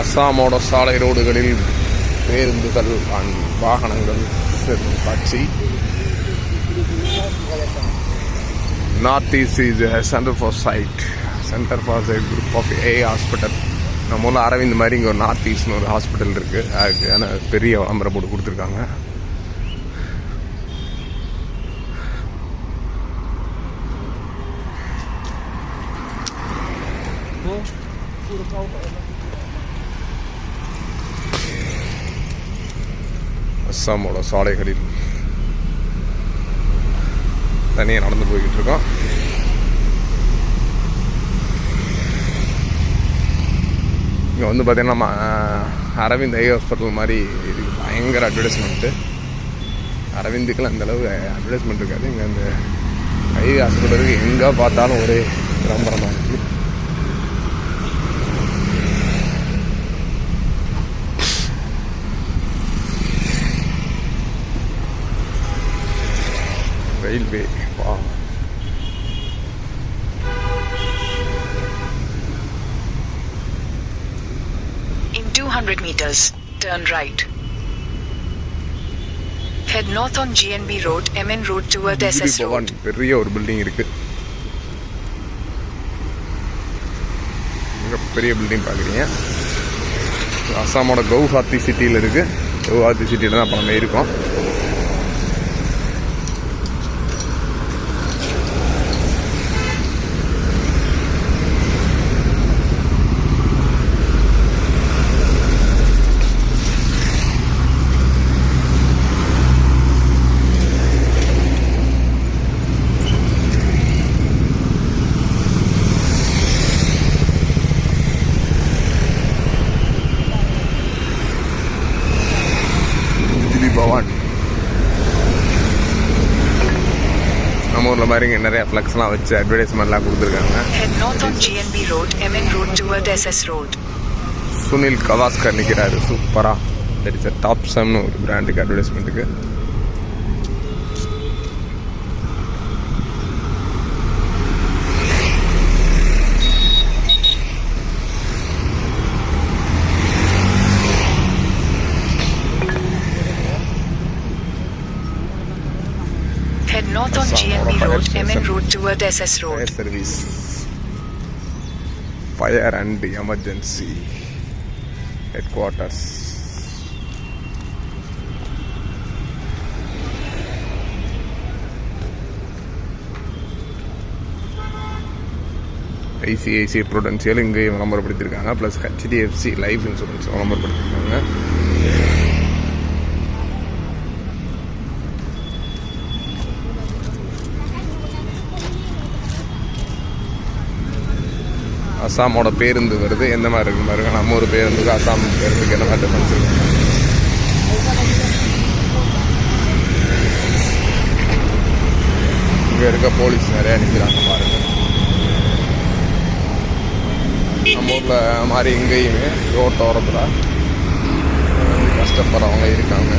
அஸ்ஸாமோட சாலை ரோடுகளில் பேருந்துகள் வாகனங்கள் செல்லும் காட்சி. North east is centre for sight centre for sight group of a hospital நம்ம ஊரில் அரவிந்த் மாதிரி இங்கே ஒரு நார்த் ஈஸ்ட்னு ஒரு ஹாஸ்பிட்டல் இருக்குது அதுக்கு ஏன்னா பெரிய விளம்பரம் போட்டு கொடுத்துருக்காங்க. அஸ்ஸாமோட சாலைகளில் தனியாக நடந்து போய்கிட்டு இருக்கோம். இங்கே வந்து பார்த்தீங்கன்னா நம்ம அரவிந்த் ஐ ஹாஸ்பிட்டல் மாதிரி இதுக்கு பயங்கர அட்வர்டைஸ்மெண்ட்டு அரவிந்துக்கெல்லாம் அந்தளவு அட்வர்டைஸ்மெண்ட் இருக்காது. இங்கே அந்த ஐ ஹாஸ்பிட்டலுக்கு எங்கே பார்த்தாலும் ஒரே விளம்பரமாக இருக்குது ரயில்வே. வா. In 200 meters, turn right. Head north on GNB Road, MN Road toward SS Road. பெரிய ஒரு பில்டிங் இருக்கு. பெரிய பில்டிங் பார்க்குறீங்க அஸ்ஸாமோட கவுஹாத்தி சிட்டியில் இருக்கு. கவுஹாத்தி சிட்டியில் தான் அப்போ நம்ம இருக்கோம். பவான் நம்ம ஊரில் மாதிரி இங்கே நிறைய ஃப்ளக்ஸ்லாம் வச்சு அட்வர்டைஸ்மெண்ட்லாம் கொடுத்துருக்காங்க. சுனில் கவாஸ்கர் நிற்கிறாரு சூப்பராக தட் இஸ் டாப் சம்னு ஒரு பிராண்டுக்கு அட்வர்டைஸ்மெண்ட்டுக்கு Head north on Assam GNB or Road, fire MN station. Road toward SS fire Road. Service fire and emergency head quarters ICICI Prudential இங்கே விளம்பரப்படுத்தியிருக்காங்க ப்ளஸ் ஹெச்டிஎஃப்சி லைஃப் இன்சூரன்ஸ் விளம்பரப்படுத்தியிருக்காங்க அஸ்ஸாமோட பேருந்து வருது. எந்த மாதிரி இருக்கு பாருங்க. நம்ம ஒரு பேருந்துக்கு அஸ்ஸாம் பேருந்துக்கு என்ன மாதிரி டிஃபரன்ஸ் இருக்கு? இருக்க போலீஸ் நிறைய நிற்கிறாங்க பாருங்க. நம்ம ஊரில் மாதிரி இங்கேயுமே ரோட்டோரத்தில் கஷ்டப்படுறவங்க இருக்காங்க.